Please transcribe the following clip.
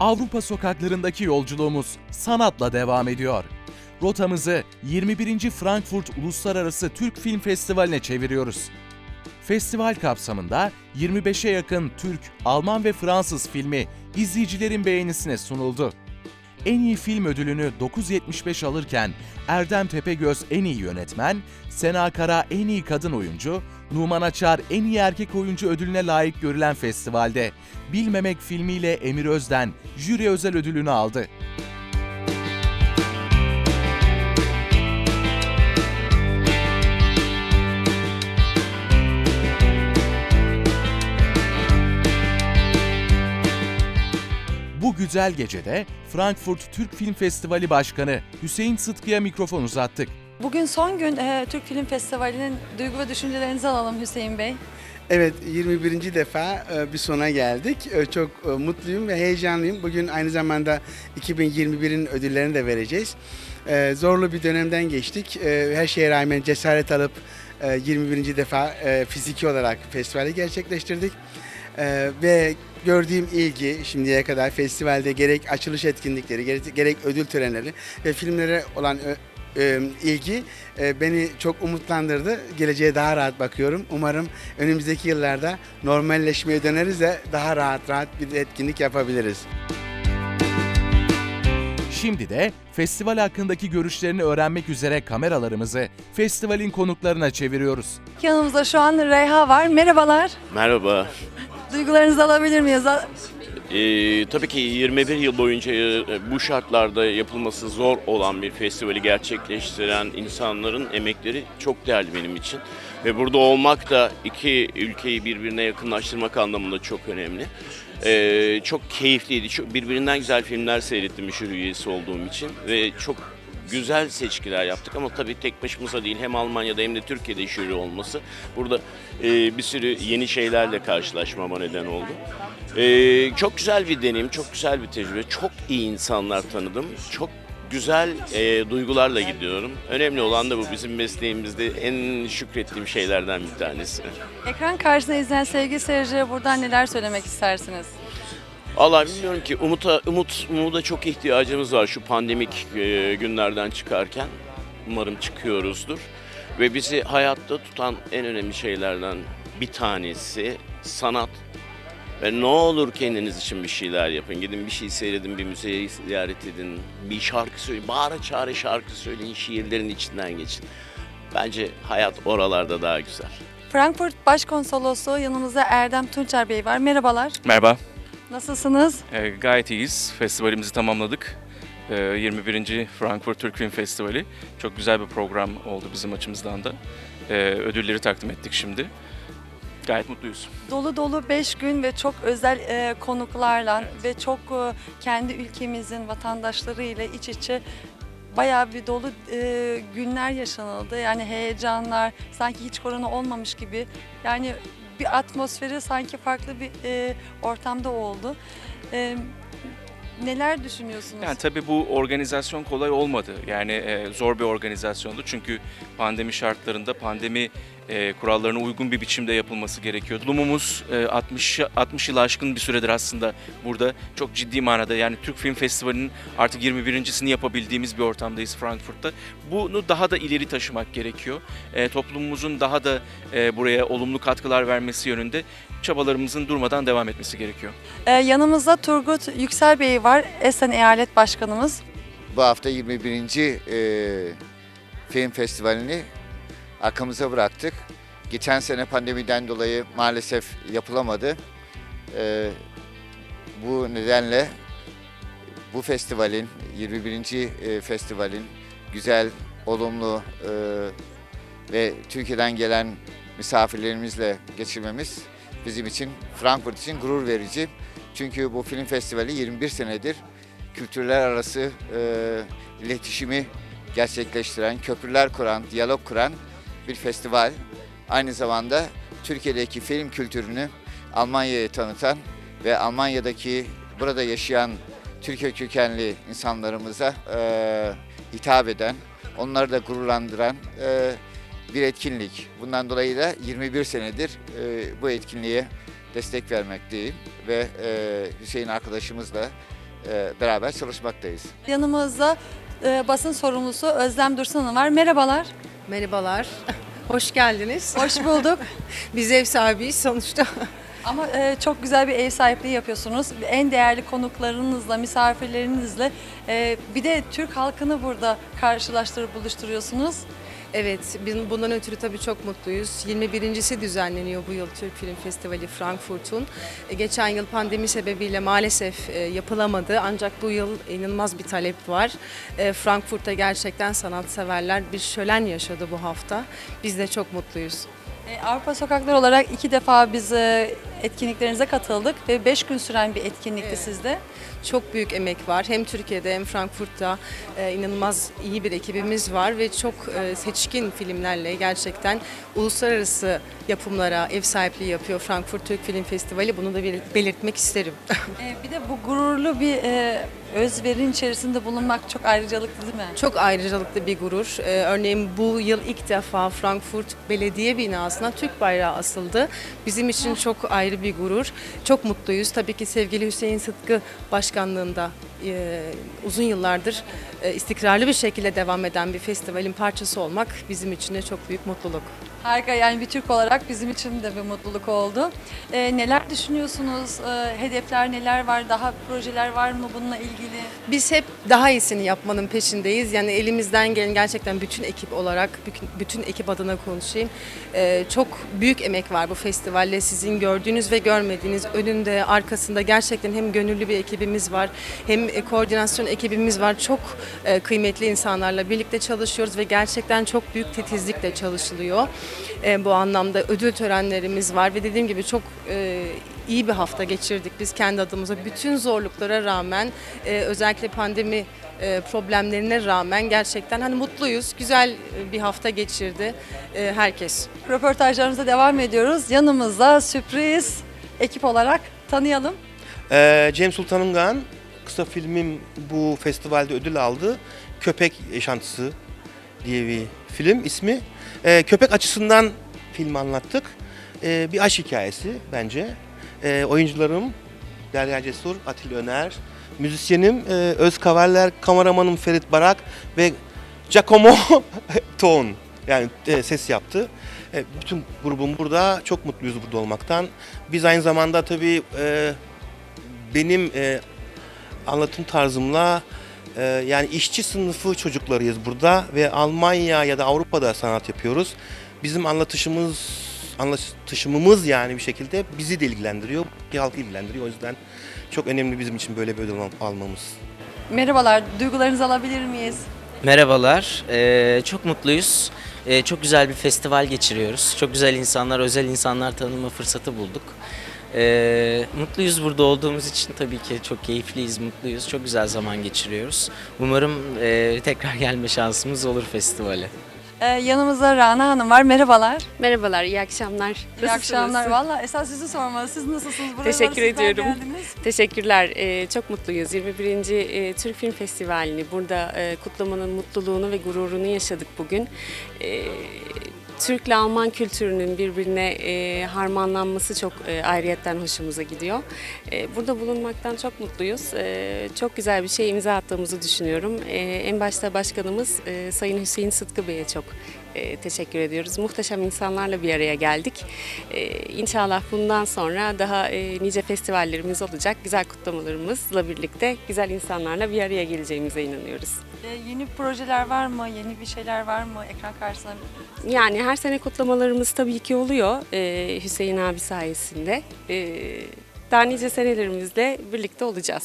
Avrupa sokaklarındaki yolculuğumuz sanatla devam ediyor. Rotamızı 21. Frankfurt Uluslararası Türk Film Festivali'ne çeviriyoruz. Festival kapsamında 25'e yakın Türk, Alman ve Fransız filmi izleyicilerin beğenisine sunuldu. En iyi film ödülünü 9.75 alırken Erdem Tepegöz en iyi yönetmen, Sena Kara en iyi kadın oyuncu, Numan Açar en iyi erkek oyuncu ödülüne layık görülen festivalde Bilmemek filmiyle Emir Özden jüri özel ödülünü aldı. Bu güzel gecede Frankfurt Türk Film Festivali Başkanı Hüseyin Sıtkı'ya mikrofon uzattık. Bugün son gün e, Türk Film Festivali'nin duygu ve düşüncelerinizi alalım Hüseyin Bey. Evet 21. defa e, bir sona geldik. E, Çok e, mutluyum ve heyecanlıyım. Bugün aynı zamanda 2021'in ödüllerini de vereceğiz. Zorlu bir dönemden geçtik. Her şeye rağmen cesaret alıp e, 21. defa fiziki olarak festivali gerçekleştirdik. E, Ve gördüğüm ilgi şimdiye kadar festivalde gerek açılış etkinlikleri, gerek, gerek ödül törenleri ve filmlere olan e, ilgi e, beni çok umutlandırdı. Geleceğe daha rahat bakıyorum. Umarım önümüzdeki yıllarda normalleşmeye döneriz de daha rahat rahat bir etkinlik yapabiliriz. Şimdi de festival hakkındaki görüşlerini öğrenmek üzere kameralarımızı festivalin konuklarına çeviriyoruz. Yanımızda şu an Reyha var. Merhabalar. Merhaba. Duygularınızı alabilir miyiz? A- Ee, tabii ki 21 yıl boyunca e, bu şartlarda yapılması zor olan bir festivali gerçekleştiren insanların emekleri çok değerli benim için. Ve burada olmak da iki ülkeyi birbirine yakınlaştırmak anlamında çok önemli. Ee, çok keyifliydi. Çok, birbirinden güzel filmler seyrettim jüri üyesi olduğum için. Ve çok güzel seçkiler yaptık ama tabii tek başımıza değil hem Almanya'da hem de Türkiye'de jüri olması burada e, bir sürü yeni şeylerle karşılaşmama neden oldu. E, çok güzel bir deneyim, çok güzel bir tecrübe, çok iyi insanlar tanıdım, çok güzel e, duygularla gidiyorum. Önemli olan da bu bizim mesleğimizde en şükrettiğim şeylerden bir tanesi. Ekran karşısında izleyen sevgili seyircilere buradan neler söylemek istersiniz? Vallahi bilmiyorum ki Umut'a Umut Umut'a çok ihtiyacımız var şu pandemik e, günlerden çıkarken. Umarım çıkıyoruzdur. Ve bizi hayatta tutan en önemli şeylerden bir tanesi sanat. Ve ne olur kendiniz için bir şeyler yapın. Gidin bir şey seyredin, bir müzeyi ziyaret edin, bir şarkı söyleyin, bağıra çağıra şarkı söyleyin, şiirlerin içinden geçin. Bence hayat oralarda daha güzel. Frankfurt Başkonsolosluğu yanımızda Erdem Tunçer Bey var. Merhabalar. Merhaba, Nasılsınız? Ee, gayet iyiyiz. Festivalimizi tamamladık. Ee, 21. Frankfurt Türk Film Festivali. Çok güzel bir program oldu bizim açımızdan da. Ee, ödülleri takdim ettik şimdi. Gayet mutluyuz. Dolu dolu 5 gün ve çok özel e, konuklarla ve çok e, kendi ülkemizin vatandaşları ile iç içe bayağı bir dolu e, günler yaşanıldı. Yani heyecanlar, sanki hiç korona olmamış gibi. Yani bir atmosferi sanki farklı bir e, ortamda oldu. E, neler düşünüyorsunuz? Yani tabii bu organizasyon kolay olmadı. Yani e, zor bir organizasyondu. Çünkü pandemi şartlarında pandemi e, kurallarına uygun bir biçimde yapılması gerekiyordu. Tulumumuz e, 60 60 yıl aşkın bir süredir aslında burada çok ciddi manada yani Türk Film Festivali'nin artık 21.sini yapabildiğimiz bir ortamdayız Frankfurt'ta. Bunu daha da ileri taşımak gerekiyor. E, toplumumuzun daha da e, buraya olumlu katkılar vermesi yönünde çabalarımızın durmadan devam etmesi gerekiyor. E, yanımızda Turgut Yüksel Bey var, Esen Eyalet Başkanımız. Bu hafta 21. e, film festivalini arkamıza bıraktık. Geçen sene pandemiden dolayı maalesef yapılamadı. E, bu nedenle bu festivalin, 21. e, festivalin güzel, olumlu e, ve Türkiye'den gelen misafirlerimizle geçirmemiz bizim için, Frankfurt için gurur verici. Çünkü bu film festivali 21 senedir kültürler arası e, iletişimi gerçekleştiren, köprüler kuran, diyalog kuran bir festival. Aynı zamanda Türkiye'deki film kültürünü Almanya'ya tanıtan ve Almanya'daki burada yaşayan Türkiye kökenli insanlarımıza e, hitap eden, onları da gururlandıran e, bir etkinlik. Bundan dolayı da 21 senedir e, bu etkinliğe destek vermekteyim ve e, Hüseyin arkadaşımızla e, beraber çalışmaktayız. Yanımızda e, basın sorumlusu Özlem Dursun Hanım var. Merhabalar. Merhabalar. Hoş geldiniz. Hoş bulduk. Biz ev sahibiyiz sonuçta. Ama e, çok güzel bir ev sahipliği yapıyorsunuz. En değerli konuklarınızla, misafirlerinizle e, bir de Türk halkını burada karşılaştırıp buluşturuyorsunuz. Evet, biz bundan ötürü tabii çok mutluyuz. 21.si düzenleniyor bu yıl Türk Film Festivali Frankfurt'un. E, Geçen yıl pandemi sebebiyle maalesef e, yapılamadı ancak bu yıl inanılmaz bir talep var. E, Frankfurt'ta gerçekten sanatseverler bir şölen yaşadı bu hafta. Biz de çok mutluyuz. Avrupa Sokakları olarak iki defa biz etkinliklerinize katıldık ve beş gün süren bir etkinlikti Evet. sizde. Çok büyük emek var. Hem Türkiye'de hem Frankfurt'ta e, inanılmaz iyi bir ekibimiz var ve çok e, seçkin filmlerle gerçekten uluslararası yapımlara ev sahipliği yapıyor Frankfurt Türk Film Festivali. Bunu da bel- belirtmek isterim. E, bir de bu gururlu bir e, özverin içerisinde bulunmak çok ayrıcalıklı değil mi? çok ayrıcalıklı bir gurur. E, örneğin bu yıl ilk defa Frankfurt Belediye binasına Türk bayrağı asıldı. Bizim için çok ayrı bir gurur. Çok mutluyuz. Tabii ki sevgili Hüseyin Sıtkı başkanlığında e, uzun yıllardır e, istikrarlı bir şekilde devam eden bir festivalin parçası olmak bizim için de çok büyük mutluluk. Harika yani bir Türk olarak bizim için de bir mutluluk oldu. E, neler düşünüyorsunuz? E, hedefler neler var? Daha projeler var mı bununla ilgili? Biz hep daha iyisini yapmanın peşindeyiz. Yani elimizden gelen gerçekten bütün ekip olarak, bütün, ekip adına konuşayım. Ee, çok büyük emek var bu festivalle. Sizin gördüğünüz ve görmediğiniz önünde, arkasında gerçekten hem gönüllü bir ekibimiz var, hem e, koordinasyon ekibimiz var. Çok e, kıymetli insanlarla birlikte çalışıyoruz ve gerçekten çok büyük titizlikle çalışılıyor. E, bu anlamda ödül törenlerimiz var ve dediğim gibi çok iyi bir hafta geçirdik biz kendi adımıza. Bütün zorluklara rağmen özellikle pandemi problemlerine rağmen gerçekten hani mutluyuz. Güzel bir hafta geçirdi herkes. Röportajlarımıza devam ediyoruz. Yanımızda sürpriz ekip olarak tanıyalım. Ee, Cem Sultan Ungan kısa filmim bu festivalde ödül aldı. Köpek Yaşantısı diye bir film ismi. Ee, köpek açısından film anlattık. Ee, bir aşk hikayesi bence. Ee, oyuncularım Derya Cesur, Atil Öner, müzisyenim e, Öz Kavaller, kameramanım Ferit Barak ve Giacomo Ton yani e, ses yaptı. E, bütün grubum burada. Çok mutluyuz burada olmaktan. Biz aynı zamanda tabii e, benim e, anlatım tarzımla e, yani işçi sınıfı çocuklarıyız burada ve Almanya ya da Avrupa'da sanat yapıyoruz. Bizim anlatışımız anlatışımız yani bir şekilde bizi de ilgilendiriyor, ki halkı ilgilendiriyor. O yüzden çok önemli bizim için böyle bir ödül al- almamız. Merhabalar, duygularınızı alabilir miyiz? Merhabalar, ee, çok mutluyuz. Ee, çok güzel bir festival geçiriyoruz. Çok güzel insanlar, özel insanlar tanıma fırsatı bulduk. Ee, mutluyuz burada olduğumuz için tabii ki çok keyifliyiz, mutluyuz. Çok güzel zaman geçiriyoruz. Umarım ee, tekrar gelme şansımız olur festivale. Ee, yanımızda Rana Hanım var. Merhabalar. Merhabalar, iyi akşamlar. İyi akşamlar. Valla esas sizi sormalı. Siz nasılsınız? Buraya Teşekkür ediyorum. Geldiniz. Teşekkürler, ee, çok mutluyuz. 21. e, Türk Film Festivali'ni burada e, kutlamanın mutluluğunu ve gururunu yaşadık bugün. E, Türk'le Alman kültürünün birbirine e, harmanlanması çok e, ayrıyetten hoşumuza gidiyor. E, burada bulunmaktan çok mutluyuz. E, çok güzel bir şey imza attığımızı düşünüyorum. E, en başta başkanımız e, Sayın Hüseyin Sıtkı Bey'e çok e, teşekkür ediyoruz. Muhteşem insanlarla bir araya geldik. E, inşallah bundan sonra daha e, nice festivallerimiz olacak. Güzel kutlamalarımızla birlikte güzel insanlarla bir araya geleceğimize inanıyoruz. Ee, yeni projeler var mı? Yeni bir şeyler var mı? Ekran karşısına Yani her sene kutlamalarımız tabii ki oluyor e, Hüseyin abi sayesinde. E, daha nice senelerimizle birlikte olacağız.